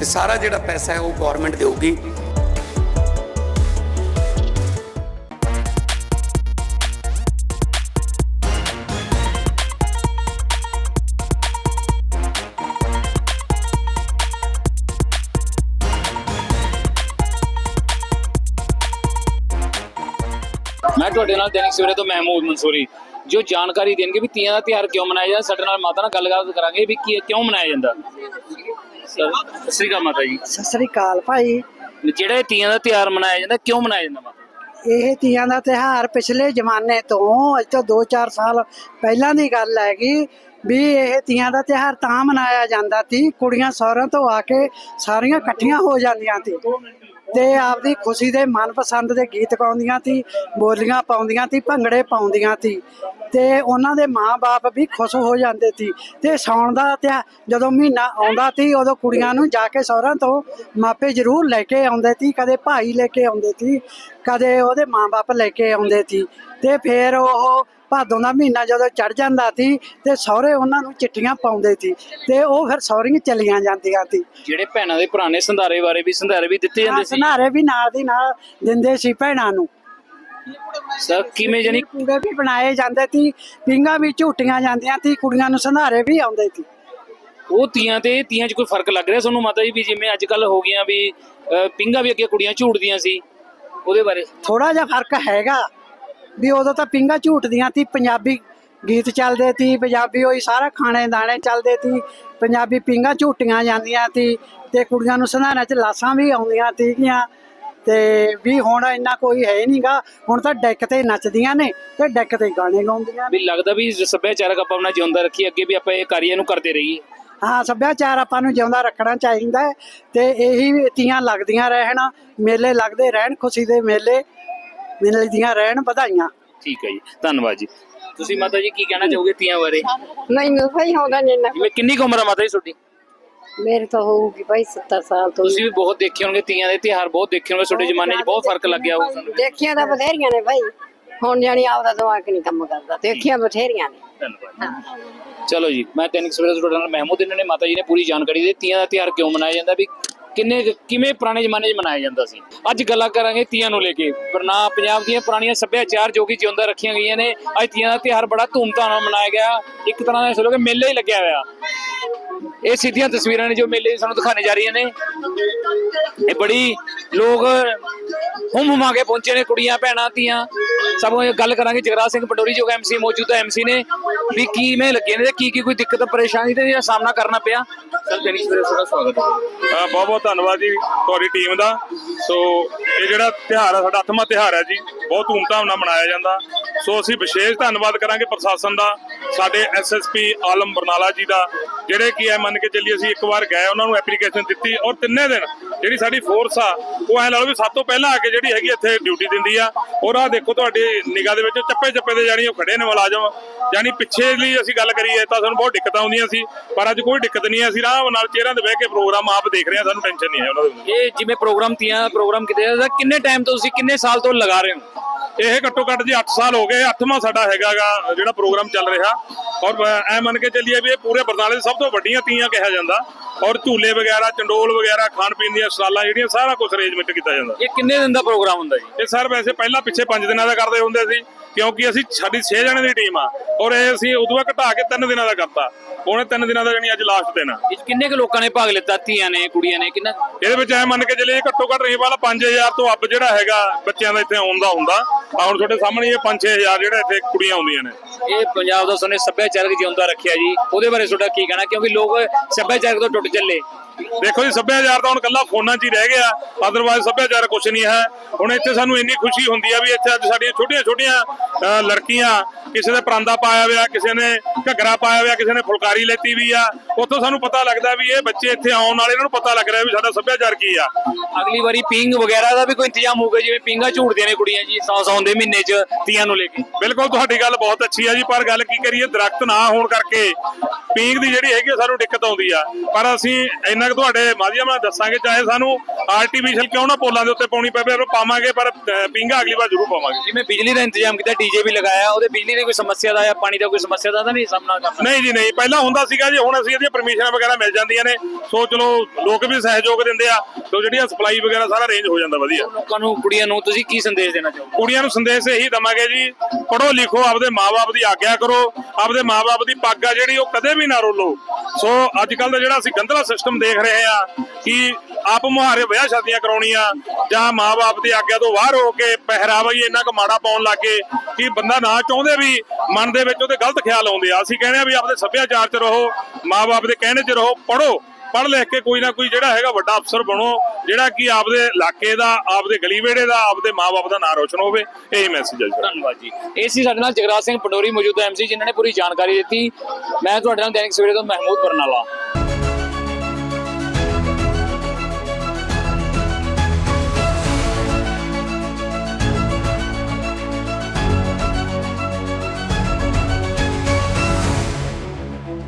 ਤੇ ਸਾਰਾ ਜਿਹੜਾ ਪੈਸਾ ਹੈ ਉਹ ਗਵਰਨਮੈਂਟ ਦੇਊਗੀ। ਮੈਂ ਤੁਹਾਡੇ ਨਾਲ ਦੈਨਿਕ ਸਵੇਰੇ ਤੋਂ ਮਹਿਮੂਦ ਮਨਸੂਰੀ, ਜੋ ਜਾਣਕਾਰੀ ਦੇਣਗੇ ਵੀ ਤੀਆਂ ਦਾ ਤਿਉਹਾਰ ਕਿਉਂ ਮਨਾਇਆ ਜਾਂਦਾ, ਸਾਡੇ ਨਾਲ ਮਾਤਾ ਨਾਲ ਗੱਲਬਾਤ ਕਰਾਂਗੇ ਵੀ ਕੀ ਕਿਉਂ ਮਨਾਇਆ ਜਾਂਦਾ। ਸਤਿ ਸ਼੍ਰੀ ਅਕਾਲ ਮਾਤਾ ਜੀ। ਸਤਿ ਸ੍ਰੀ ਅਕਾਲ ਭਾਈ। ਜਿਹੜਾ ਇਹ ਤੀਆਂ ਦਾ ਤਿਉਹਾਰ ਮਨਾਇਆ ਜਾਂਦਾ ਕਿਉਂ ਮਨਾਇਆ ਜਾਂਦਾ ਮਾਤਾ ਇਹ ਤੀਆਂ ਦਾ ਤਿਹਾਰ ਪਿਛਲੇ ਜ਼ਮਾਨੇ ਤੋਂ ਅੱਜ ਤੋਂ 2-4 ਸਾਲ ਪਹਿਲਾਂ ਦੀ ਗੱਲ ਹੈਗੀ ਵੀ ਇਹ ਤੀਆਂ ਦਾ ਤਿਹਾਰ ਤਾਂ ਮਨਾਇਆ ਜਾਂਦਾ ਸੀ ਕੁੜੀਆਂ ਸਹੁਰਿਆਂ ਤੋਂ ਆ ਕੇ ਸਾਰੀਆਂ ਇਕੱਠੀਆਂ ਹੋ ਜਾਂਦੀਆਂ ਸੀ ਤੇ ਆਪਦੀ ਖੁਸ਼ੀ ਦੇ ਮਨਪਸੰਦ ਦੇ ਗੀਤ ਗਾਉਂਦੀਆਂ ਸੀ ਬੋਲੀਆਂ ਪਾਉਂਦੀਆਂ ਸੀ ਭੰਗੜੇ ਪਾਉਂਦੀਆਂ ਸੀ। ਤੇ ਉਹਨਾਂ ਦੇ ਮਾਪੇ ਵੀ ਖੁਸ਼ ਹੋ ਜਾਂਦੇ ਸੀ ਤੇ ਸੌਣ ਦਾ ਤੇ ਜਦੋਂ ਮਹੀਨਾ ਆਉਂਦਾ ਸੀ ਉਦੋਂ ਕੁੜੀਆਂ ਨੂੰ ਜਾ ਕੇ ਸਹੁਰਿਆਂ ਤੋਂ ਮਾਪੇ ਜ਼ਰੂਰ ਲੈ ਕੇ ਆਉਂਦੇ ਸੀ ਕਦੇ ਭਾਈ ਲੈ ਕੇ ਆਉਂਦੇ ਸੀ ਕਦੇ ਉਹਦੇ ਮਾਪੇ ਲੈ ਕੇ ਆਉਂਦੇ ਸੀ ਤੇ ਫਿਰ ਉਹ ਭਾਦੋਂ ਦਾ ਮਹੀਨਾ ਜਦੋਂ ਚੜ ਜਾਂਦਾ ਸੀ ਤੇ ਸਹੁਰੇ ਉਹਨਾਂ ਨੂੰ ਚਿੱਠੀਆਂ ਪਾਉਂਦੇ ਸੀ ਤੇ ਉਹ ਫਿਰ ਸਹੁਰੀਆਂ ਚਲੀਆਂ ਜਾਂਦੀਆਂ ਸੀ। ਜਿਹੜੇ ਭੈਣਾਂ ਦੇ ਪੁਰਾਣੇ ਸੰਧਾਰੇ ਬਾਰੇ ਵੀ ਸੰਧਾਰੇ ਵੀ ਦਿੱਤੇ ਜਾਂਦੇ ਸੀ। ਸੁਨਾਰੇ ਵੀ ਨਾਲ ਦੀ ਨਾਲ ਦਿੰਦੇ ਸੀ ਭੈਣਾਂ ਨੂੰ। ਸਰ ਕਿਵੇਂ ਜਾਨੀ ਕੂੜੇ ਵੀ ਬਣਾਏ ਜਾਂਦੇ ਸੀ ਪਿੰਗਾ ਵੀ ਝੂਟੀਆਂ ਜਾਂਦੀਆਂ ਸੀ ਕੁੜੀਆਂ ਨੂੰ ਸੰਧਾਰੇ ਵੀ ਆਉਂਦੇ ਸੀ। ਉਹ ਤੀਆਂ ਤੇ ਤੀਆਂ 'ਚ ਕੋਈ ਫ਼ਰਕ ਲੱਗ ਰਿਹਾ ਤੁਹਾਨੂੰ ਮਾਤਾ ਜੀ ਵੀ ਜਿਵੇਂ ਅੱਜ ਕੱਲ ਹੋ ਗਈਆਂ ਵੀ ਪਿੰਗਾ ਵੀ ਅੱਗੇ ਕੁੜੀਆਂ ਝੂਟਦੀਆਂ ਸੀ ਉਹਦੇ ਬਾਰੇ? ਥੋੜਾ ਜਿਹਾ ਫ਼ਰਕ ਹੈਗਾ ਵੀ ਉਦੋਂ ਤਾਂ ਪਿੰਗਾ ਝੂਟਦੀਆਂ ਸੀ ਪੰਜਾਬੀ ਗੀਤ ਚੱਲਦੇ ਸੀ ਪੰਜਾਬੀ ਹੋਈ ਸਾਰਾ ਖਾਣੇ ਦਾਣੇ ਚੱਲਦੇ ਸੀ ਪੰਜਾਬੀ ਪਿੰਗਾ ਝੂਟੀਆਂ ਜਾਂਦੀਆਂ ਸੀ ਤੇ ਕੁੜੀਆਂ ਨੂੰ ਸੰਧਾਰਿਆਂ 'ਚ ਲਾਸਾਂ ਵੀ ਆਉਂਦੀਆਂ ਸੀਗੀਆਂ। ਤੇ ਵੀ ਹੁਣ ਇੰਨਾ ਕੋਈ ਹੈ ਨਹੀਂਗਾ। ਹੁਣ ਤਾਂ ਡੈਕ ਤੇ ਨੱਚਦੀਆਂ ਨੇ ਤੇ ਡੈਕ ਤੇ ਗਾਣੇ ਗਾਉਂਦੀਆਂ ਨੇ। ਵੀ ਲੱਗਦਾ ਵੀ ਸੱਭਿਆਚਾਰਕ ਆਪਾਂ ਆਪਣਾ ਜਿਉਂਦਾ ਰੱਖੀਏ ਅੱਗੇ ਵੀ ਆਪਾਂ ਇਹ ਕਾਰੀਆਂ ਨੂੰ ਕਰਦੇ ਰਹੀਏ। ਹਾਂ ਸੱਭਿਆਚਾਰ ਆਪਾਂ ਨੂੰ ਜਿਉਂਦਾ ਰੱਖਣਾ ਚਾਹੀਦਾ ਹੈ ਤੇ ਇਹੀ ਤੀਆਂ ਲੱਗਦੀਆਂ ਰਹਿਣ ਮੇਲੇ ਲੱਗਦੇ ਰਹਿਣ ਖੁਸ਼ੀ ਦੇ ਮੇਲੇ ਮਿਲਦੀਆਂ ਰਹਿਣ ਵਧਾਈਆਂ। ਠੀਕ ਹੈ ਜੀ ਧੰਨਵਾਦ ਜੀ। ਤੁਸੀਂ ਮਾਤਾ ਜੀ ਕੀ ਕਹਿਣਾ ਚਾਹੋਗੇ ਤੀਆਂ ਬਾਰੇ? ਮੈਨੂੰ ਭਾਈ ਆਉਂਦਾ ਨਹੀਂ ਨਾ ਜਿਵੇਂ ਕਿੰਨੀ ਕੁ ਉਮਰ ਆ ਮਾਤਾ ਜੀ ਤੁਹਾਡੀ? ਮੇਰੇ ਤਾਂ ਹੋਊਗੀ ਭਾਈ 70 ਸਾਲ ਤੋਂ। ਤੁਸੀਂ ਵੀ ਬਹੁਤ ਦੇਖੇ ਹੋਣਗੇ ਤੀਆਂ ਦੇ ਤਿਉਹਾਰ ਬਹੁਤ ਦੇਖੇ ਹੋਣਗੇ ਤੁਹਾਡੇ ਜ਼ਮਾਨੇ 'ਚ ਬਹੁਤ ਫ਼ਰਕ ਲੱਗਿਆ ਹੋਊ ਤੁਹਾਨੂੰ। ਦੇਖੀਆਂ ਤਾਂ ਬਥੇਰੀਆਂ ਨੇ ਭਾਈ। ਹੁਣ ਜਾਣੀ ਆਪਦਾ ਦਿਮਾਗ ਨਹੀਂ ਕੰਮ ਕਰਦਾ ਦੇਖੀਆਂ ਬਥੇਰੀਆਂ ਨੇ। ਧੰਨਵਾਦ। ਚਲੋ ਜੀ ਮੈਂ ਤੈਨਿਕ ਸਵੇਰੇ ਤੁਹਾਡੇ ਨਾਲ ਮਹਿਮੂਦ ਇਹਨਾਂ ਨੇ ਮਾਤਾ ਜੀ ਨੇ ਪੂਰੀ ਜਾਣਕਾਰੀ ਦਿੱਤੀ ਤੀਆਂ ਦਾ ਤਿਉਹਾਰ ਕਿਉਂ ਮਨਾਇਆ ਜਾਂਦਾ ਵੀ ਕਿੰਨੇ ਕਿਵੇਂ ਪੁਰਾਣੇ ਜ਼ਮਾਨੇ 'ਚ ਮਨਾਇਆ ਜਾਂਦਾ ਸੀ? ਅੱਜ ਗੱਲਾਂ ਕਰਾਂਗੇ ਤੀਆਂ ਨੂੰ ਲੈ ਕੇ। ਪਰਨਾ ਪੰਜਾਬ ਦੀਆਂ ਪੁਰਾਣੀਆਂ ਸੱਭਿਆਚਾਰ ਜੋ ਕਿ ਜਿਉਂਦਾ ਰੱਖੀਆਂ ਗਈਆਂ ਨੇ, ਅੱਜ ਤੀਆਂ ਦਾ ਤਿਉਹਾਰ ਬੜਾ ਧੂਮਧਾਮ ਨਾਲ ਮਨਾਇਆ ਗਿਆ। ਇੱਕ ਤਰ੍ਹਾਂ ਦਾ ਸਮਝੋ ਕਿ ਮੇਲਾ ਹੀ ਲੱਗਿਆ ਹੋਇਆ। ਇਹ ਸਿੱਧੀਆਂ ਤਸਵੀਰਾਂ ਨੇ ਜੋ ਮੇਲੇ ਸਾਨੂੰ ਦਿਖਾਣੇ ਜਾ ਰਹੀਆਂ ਨੇ। ਇਹ ਬੜੀ ਲੋਕ ਹੁਮ ਹੁਮਾ ਕੇ ਪਹੁੰਚੇ ਨੇ ਕੁੜੀਆਂ ਭੈਣਾਂ ਧੀਆਂ। ਸਭ ਨੂੰ ਇਹ ਗੱਲ ਕਰਾਂਗੇ। ਜਗਰਾਜ ਸਿੰਘ ਪਟੋਰੀ ਜੋ ਐਮਸੀ ਮੌਜੂਦਾ ਐਮਸੀ ਨੇ ਵੀ ਕਿਵੇਂ ਲੱਗੇ ਨੇ ਤੇ ਕੀ ਕੀ ਕੋਈ ਦਿੱਕਤ ਪਰੇਸ਼ਾਨੀ ਤੇ ਜਿਹੜਾ ਸਾਹਮਣਾ ਕਰਨਾ ਪਿਆ। ਸਰ ਜਨੀ ਸਵੇਰੇ ਤੁਹਾਡਾ ਸਵਾਗਤ ਹੈ। ਬਹੁਤ ਬਹੁਤ ਧੰਨਵਾਦ ਜੀ ਤੁਹਾਡੀ ਟੀਮ ਦਾ। ਸੋ ਇਹ ਜਿਹੜਾ ਤਿਉਹਾਰ ਹੈ ਸਾਡਾ 8ਵਾਂ ਤਿਉਹਾਰ ਹੈ ਜੀ। ਬਹੁਤ ਧੂਮਧਾਮ ਨਾਲ ਮਨਾਇਆ ਜਾਂਦਾ। ਸੋ ਅਸੀਂ ਵਿਸ਼ੇਸ਼ ਧੰਨਵਾਦ ਕਰਾਂਗੇ ਪ੍ਰਸ਼ਾਸਨ ਦਾ ਸਾਡੇ ਐਸਐਸਪੀ ਆਲਮ ਬਰਨਾਲਾ ਜੀ ਦਾ ਜਿਹੜੇ ਕੀ ਹੈ ਮੰਨ ਕੇ ਚੱਲੀ ਅਸੀਂ ਇੱਕ ਵਾਰ ਗਏ ਉਹਨਾਂ ਨੂੰ ਐਪਲੀਕੇਸ਼ਨ ਦਿੱਤੀ ਔਰ ਤਿੰਨੇ ਦਿਨ ਜਿਹੜੀ ਸਾਡੀ ਫੋਰਸ ਆ, ਉਹ ਐ ਲਾ ਲਓ ਵੀ ਸਭ ਤੋਂ ਪਹਿਲਾਂ ਆ ਕੇ ਜਿਹੜੀ ਹੈਗੀ ਇੱਥੇ ਡਿਊਟੀ ਦਿੰਦੀ ਆ। ਔਰ ਆ ਦੇਖੋ ਤੁਹਾਡੀ ਨਿਗਾਹ ਦੇ ਵਿੱਚ ਚੱਪੇ ਚੱਪੇ ਦੇ ਜਾਣੀ ਉਹ ਖੜੇ ਨੇ ਮੁਲਾਜ਼ਮ। ਜਾਨੀ ਪਿੱਛੇ ਲਈ ਅਸੀਂ ਗੱਲ ਕਰੀਏ ਤਾਂ ਸਾਨੂੰ ਬਹੁਤ ਦਿੱਕਤਾਂ ਆਉਂਦੀਆਂ ਸੀ, ਪਰ ਅੱਜ ਕੋਈ ਦਿੱਕਤ ਨਹੀਂ ਹੈ। ਅਸੀਂ ਆਰਾਮ ਨਾਲ ਚਿਹਰਿਆਂ ਤੇ ਬਹਿ ਕੇ ਪ੍ਰੋਗਰਾਮ ਆਪ ਦੇਖ ਰਹੇ ਹਾਂ, ਸਾਨੂੰ ਟੈਨਸ਼ਨ ਨਹੀਂ ਹੈ ਉਹਨਾਂ ਦੀ ਇਹ ਜਿਵੇਂ ਪ੍ਰੋਗਰਾਮ ਤੀਆਂ ਪ੍ਰੋਗਰਾਮ ਕਿਤੇ ਕਿੰਨੇ ਟਾਈਮ ਤੋਂ ਤੁਸੀਂ ਕਿੰਨੇ ਸਾਲ ਤੋਂ ਲਗਾ ਰਹੇ ਹੋ? ਇਹ ਘੱਟੋ ਘੱਟ ਜੀ 8 ਸਾਲ ਹੋ ਗਏ 8ਵਾਂ ਸਾਡਾ ਹੈਗਾਗਾ ਜਿਹੜਾ ਪ੍ਰੋਗਰਾਮ ਚੱਲ ਰਿਹਾ। ਔਰ ਐ ਮੰਨ ਕੇ ਚੱਲੀਏ ਵੀ ਇਹ ਪੂਰੇ ਬਰਨਾਲੇ ਦੀ ਸਭ ਤੋਂ ਵੱਡੀਆਂ ਤੀਆਂ ਕਿਹਾ ਜਾਂਦਾ। ਔਰ ਝੂਲੇ ਵਗੈਰਾ ਚੰਡੋਲ ਵਗੈਰਾ ਖਾਣ ਪੀਣ ਦੀਆਂ ਸਟਾਲਾਂ ਜਿਹੜੀਆਂ ਸਾਰਾ ਕੁਝ ਅਰੇਂਜਮੈਂਟ ਕੀਤਾ ਜਾਂਦਾ। ਇਹ ਕਿੰਨੇ ਦਿਨ ਦਾ ਪ੍ਰੋਗਰਾਮ ਹੁੰਦਾ ਜੀ? ਇਹ ਸਰ ਵੈਸੇ ਪਹਿਲਾਂ ਪਿੱਛੇ 5 ਦਿਨਾਂ ਦਾ ਕਰਦੇ ਹੁੰਦੇ ਸੀ ਕਿਉਂਕਿ ਅਸੀਂ ਸਾਡੀ 6 ਜਣੇ ਦੀ ਟੀਮ ਆ। ਔਰ ਇਹ ਅਸੀਂ ਉਦੋਂ ਘਟਾ ਕੇ 3 ਦਿਨਾਂ ਦਾ ਕਰਤਾ। ਉਹਨੇ 3 ਦਿਨਾਂ ਦਾ ਜਾਨੀ ਅੱਜ ਲਾਸਟ ਦਿਨ ਆ। ਕਿੰਨੇ ਕੁ ਲੋਕਾਂ ਨੇ ਭਾਗ ਲਿੱਤਾ ਧੀਆਂ ਨੇ ਕੁੜੀਆਂ ਨੇ ਕਿੰਨਾ? ਇਹਦੇ ਵਿੱਚ ਐ ਮੰਨ ਕੇ ਚੱਲੀਏ ਘੱਟੋ ਘੱਟ ਰਹੀ ਵਾਲਾ 5000 ਤੋਂ ਅੱਪ ਜਿਹੜਾ ਹੈਗਾ ਬੱਚਿਆਂ ਦਾ ਇੱਥੇ ਆਉਣ ਦਾ ਹੁੰਦਾ। ਆ ਹੁਣ ਤੁਹਾਡੇ ਸਾਹਮਣੇ ਇਹ 5-6000 ਜਿਹੜੇ ਇੱਥੇ ਕੁੜੀਆਂ ਆਉਂਦੀਆਂ ਨੇ। ਇਹ ਪੰਜਾਬ ਦਾ ਸੋਨੇ ਸੱਭਿਆਚਾਰਕ ਜਿਉਂਦਾ ਰੱਖਿਆ ਜੀ। ਉਹਦੇ ਬਾਰੇ ਤੁਹਾਡਾ ਕੀ ਕਹਿਣਾ? ਕਿਉਂਕਿ ਲੋਕ ਸੱਭਿਆਚਾਰਕ ਤੋਂ ਟੁੱਟ ਚੱਲੇ। ਦੇਖੋ ਜੀ ਸੱਭਿਆਚਾਰ ਤਾਂ ਹੁਣ ਕੱਲਾ ਫੋਨਾਂ 'ਚ ਹੀ ਰਹਿ ਗਿਆ। ਅਦਰਵਾਇਜ਼ ਸੱਭਿਆਚਾਰ ਕੁਝ ਨਹੀਂ ਹੈ। ਹੁਣ ਇੱਥੇ ਸਾਨੂੰ ਇੰਨੀ ਖੁਸ਼ੀ ਹੁੰਦੀ ਆ ਵੀ ਇੱਥੇ ਅੱਜ ਸਾਡੀਆਂ ਛੋਟੀਆਂ ਛੋਟੀਆਂ ਲੜਕੀਆਂ ਕਿਸੇ ਦੇ ਪਰਾਂਦਾ ਪਾਇਆ ਹੋਇਆ ਕਿਸੇ ਨੇ ਘੱਗਰਾ ਪਾਇਆ ਹੋਇਆ ਕਿਸੇ ਨੇ ਫੁਲਕਾਰੀ ਲੈਤੀ ਵੀ ਆ। ਉੱਥੋਂ ਸਾਨੂੰ ਪਤਾ ਲੱਗਦਾ ਵੀ ਇਹ ਬੱਚੇ ਇੱਥੇ ਆਉਣ ਵਾਲੇ ਇਹਨਾਂ ਨੂੰ ਪਤਾ ਲੱਗ ਰਿਹਾ ਵੀ ਸਾਡਾ ਸੱਭਿਆਚਾਰ ਕੀ ਆ। ਅਗਲੀ ਵਾਰੀ ਪਿੰਗ ਵਗੈਰਾ ਦਾ ਵੀ ਕੋਈ ਇੰਤਜ਼ਾਮ ਹੋਊਗਾ ਜਿਵੇਂ ਪਿੰਗਾ ਝੂਟਦੀਆਂ ਨੇ ਕੁੜੀਆਂ ਜੀ ਸੌ ਸੌ ਦੇ ਮਹੀਨੇ 'ਚ ਤੀਆਂ ਨੂੰ ਲੈ ਕੇ। ਬਿਲਕੁਲ ਤੁਹਾਡੀ ਗੱਲ ਬਹੁਤ ਅੱਛੀ ਆ ਜੀ ਪਰ ਗੱਲ ਕੀ ਕਰੀਏ ਦਰਖਤ ਨਾ ਹੋਣ ਕਰਕੇ ਪੀਂਗ ਦੀ ਜਿਹੜੀ ਹੈਗੀ ਸਾਨੂੰ ਦਿੱਕਤ ਆਉਂਦੀ ਆ। ਪਰ ਅਸੀਂ ਇੰਨਾ ਕੁ ਤੁਹਾਡੇ ਮਾਧਿਅਮ ਨਾਲ ਦੱਸਾਂਗੇ ਚਾਹੇ ਸਾਨੂੰ ਆਰਟੀਫੀਸ਼ੀਅਲ ਕਿਉਂ ਨਾ ਪੋਲਾਂ ਦੇ ਉੱਤੇ ਪਾਉਣੀ ਪਵੇ ਆਪਾਂ ਪਾਵਾਂਗੇ ਪਰ ਪੀਂਘਾਂ ਅਗਲੀ ਵਾਰ ਜ਼ਰੂਰ ਪਾਵਾਂਗੇ। ਜਿਵੇਂ ਬਿਜਲੀ ਦਾ ਇੰਤਜ਼ਾਮ ਕੀਤਾ ਡੀਜੇ ਵੀ ਲਗਾਇਆ ਉਹਦੇ ਬਿਜਲੀ ਦੀ ਕੋਈ ਸਮੱਸਿਆ ਦਾ ਜਾਂ ਪਾਣੀ ਦਾ ਕੋਈ ਸਮੱਸਿਆ ਦਾ ਤਾਂ ਨਹੀਂ ਸਾਹਮਣਾ ਕਰਨਾ? ਨਹੀਂ ਜੀ ਨਹੀਂ। ਪਹਿਲਾਂ ਹੁੰਦਾ ਸੀਗਾ ਜੀ ਹੁਣ ਅਸੀਂ ਇਹਦੀਆਂ ਪਰਮਿਸ਼ਨਾਂ ਵਗੈਰਾ ਮਿਲ ਜਾਂਦੀਆਂ ਨੇ। ਸੋ ਚਲੋ ਲੋਕ ਵੀ ਸਹਿਯੋਗ ਦਿੰਦੇ ਆ ਸੋ ਜਿਹੜੀਆਂ ਸਪਲਾਈ ਵਗੈਰਾ ਸਾਰਾ ਅਰੇਂਜ ਹੋ ਜਾਂਦਾ ਵਧੀਆ। ਲੋਕਾਂ ਨੂੰ ਕੁੜੀਆਂ ਨੂੰ ਤੁਸੀਂ ਕੀ ਸੰਦੇਸ਼ ਦੇਣਾ ਚਾਹੋਗੇ? ਕੁੜੀਆਂ ਨੂੰ ਸੰਦੇਸ਼ ਇਹੀ ਦਵਾਂਗੇ ਜੀ ਪੜੋ ਲਿਖੋ ਆਪਦੇ ਮਾਪੇ ਦੀ ਆਗਿਆ ਕਰੋ, ਆਪਦੇ ਮਾਪੇ ਦੀ ਪੱਗ ਆ ਜਿਹੜੀ, ਉਹ ਕਦੇ ਵੀ ਨਾ ਰੋਲੋ। ਸੋ ਅੱਜ ਕੱਲ ਦਾ ਜਿਹੜਾ ਅਸੀਂ ਗੰਧਲਾ ਸਿਸਟਮ ਦੇਖ ਰਹੇ ਆ ਕਿ ਆਪ ਮੁਹਾਰੇ ਵਿਆਹ ਸ਼ਾਦੀਆਂ ਕਰਾਉਣੀਆਂ, ਜਾਂ ਮਾਪੇ ਦੀ ਆਗਿਆ ਤੋਂ ਬਾਹਰ ਹੋ ਕੇ ਪਹਿਰਾਵਾ ਹੀ ਇੰਨਾ ਕੁ ਮਾੜਾ ਪਾਉਣ ਲੱਗੇ ਕਿ ਬੰਦਾ ਨਾ ਚਾਹੁੰਦੇ ਵੀ ਮਨ ਦੇ ਵਿੱਚ ਉਹਦੇ ਗਲਤ ਖਿਆਲ ਆਉਂਦੇ ਆ। ਅਸੀਂ ਕਹਿੰਦੇ ਆ ਵੀ ਆਪਦੇ ਸੱਭਿਆਚਾਰ 'ਚ ਰਹੋ ਮਾਪੇ ਦੇ ਕਹਿਣੇ 'ਚ ਰਹੋ ਪੜੋ ਪੜ੍ਹ ਲਿਖ ਕੇ ਕੋਈ ਨਾ ਕੋਈ ਜਿਹੜਾ ਹੈਗਾ ਵੱਡਾ ਅਫਸਰ ਬਣੋ, ਜਿਹੜਾ ਕਿ ਆਪਦੇ ਇਲਾਕੇ ਦਾ, ਆਪਦੇ ਗਲੀ ਵਿਹੜੇ ਦਾ, ਆਪਦੇ ਮਾਪੇ ਦਾ ਨਾਂ ਰੋਸ਼ਨ ਹੋਵੇ, ਇਹ ਮੈਸੇਜ ਹੈ ਧੰਨਵਾਦ ਜੀ। ਇਹ ਸੀ ਸਾਡੇ ਨਾਲ ਜਗਰਾਜ ਸਿੰਘ ਪੰਡੋਰੀ ਮੌਜੂਦਾ ਐਮਸੀ ਜਿਨ੍ਹਾਂ ਨੇ ਪੂਰੀ ਜਾਣਕਾਰੀ ਦਿੱਤੀ। ਮੈਂ ਤੁਹਾਡੇ ਨਾਲ ਦੈਨਿਕ ਸਵੇਰੇ ਤੋਂ ਮਹਿਮੂਦ ਬਰਨਾਲਾ।